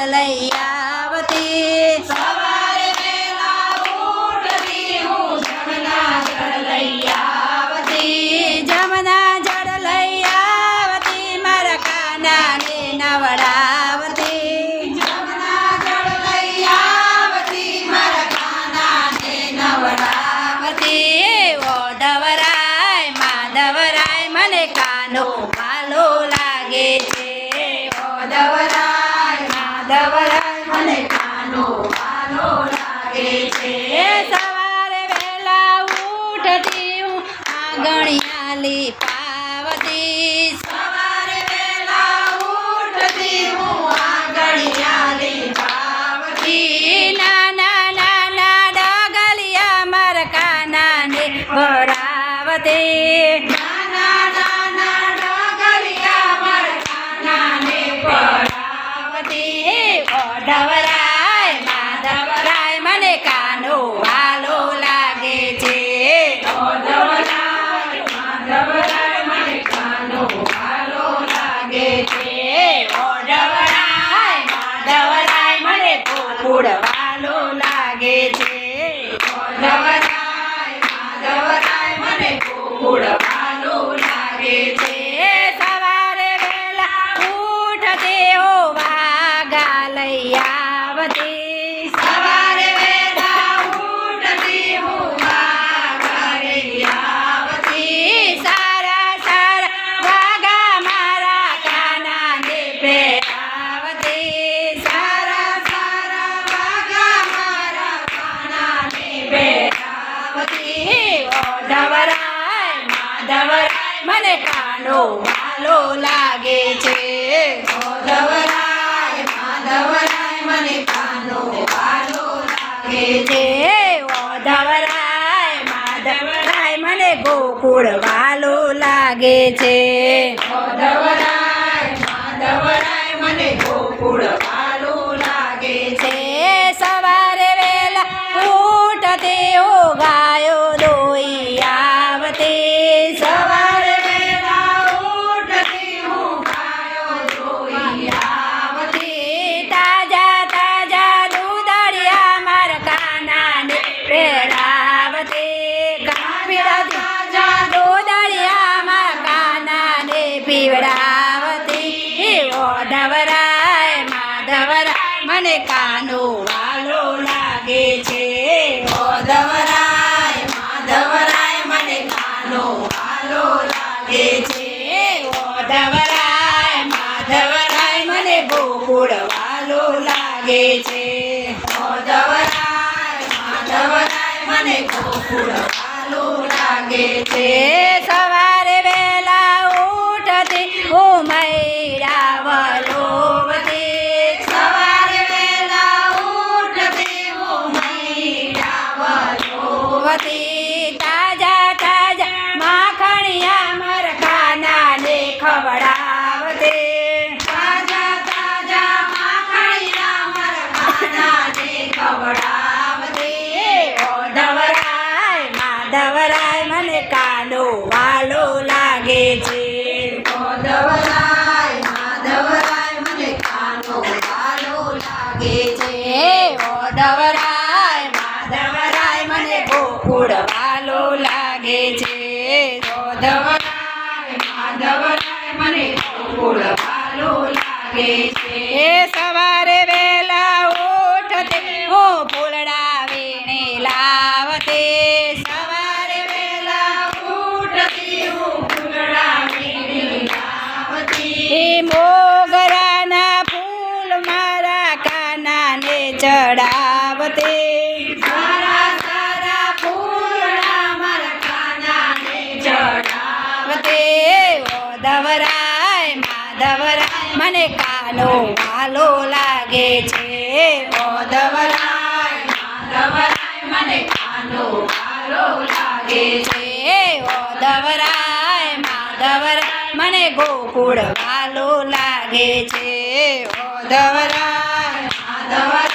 கடலை માધવરાય મને કાનો વાલો લાગે છે. સવારે વહેલા ઉઠતી હું આંગણિયાલી પાવતી. સવારે વહેલા ઉઠતી હું આંગણિયાલી પાવતી. નાના નાના ડગલિયા મારા કાનાને ભરાવતી. ઓઢવરાય માધવરાય મને કાનો વાલો લાગે છે. ઓઢવરાય માધવરાય મને ગોકુળ વાલો લાગે છે. છે ઓઢવરાય માધવરાય મને કાનો વાલો લાગે છે. ઓઢવરાય માધવરાય મને કાનો વાલો લાગે છે. ઓઢવરાય માધવરાય મને ગોકુળ વાલો લાગે છે. છે ગોકુળ લાગે છે. લાગે છે. સવારે વહેલા ઉઠતી હું માધવરાય મને કાનો વાલો લાગે છે. ઓઢવરાય માધવરાય મને કાનો વાલો લાગે છે. ઓઢવરાય માધવરાય મને ગોકુળ વાલો લાગે છે. ઓઢવરાય માધવરાય મને ચડાવતે સારા સારા ફૂલડા મારા કાનાને ચડાવતે. ઓ માધવરાય મને કાનો વાલો લાગે છે. ઓધવરાય માધવરાય મને કાનો વાલો લાગે છે. ઓધવરાય માધવરાય મને ગોકુળ વાલો લાગે છે. ઓધવરાય માધવરાય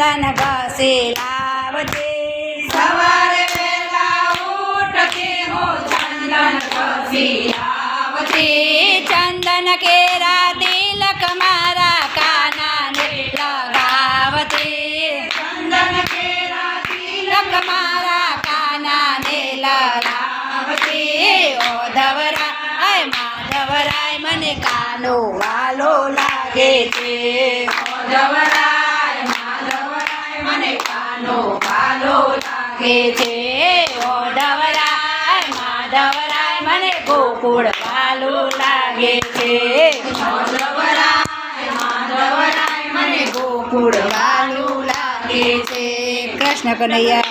ચંદન ઘસી લાવજે. સવારે હું ચંદન ઘસી ચંદન કેરા તિલક મારા કાનાને લગાવતી ચંદન કેરા તિલક મારા કાનાને ધવરા ઓધવરાય માધવરાય મને કાનો વાલો લાગે છે. ઓ માધવરાય મને વાલો લાગે છે. ઓધવરાય માધવરાય, મને ગોકુળ વાલો લાગે છે. માધવરાય માધવરાય, મને ગોકુળ વાલો લાગે છે. કૃષ્ણ કનૈયા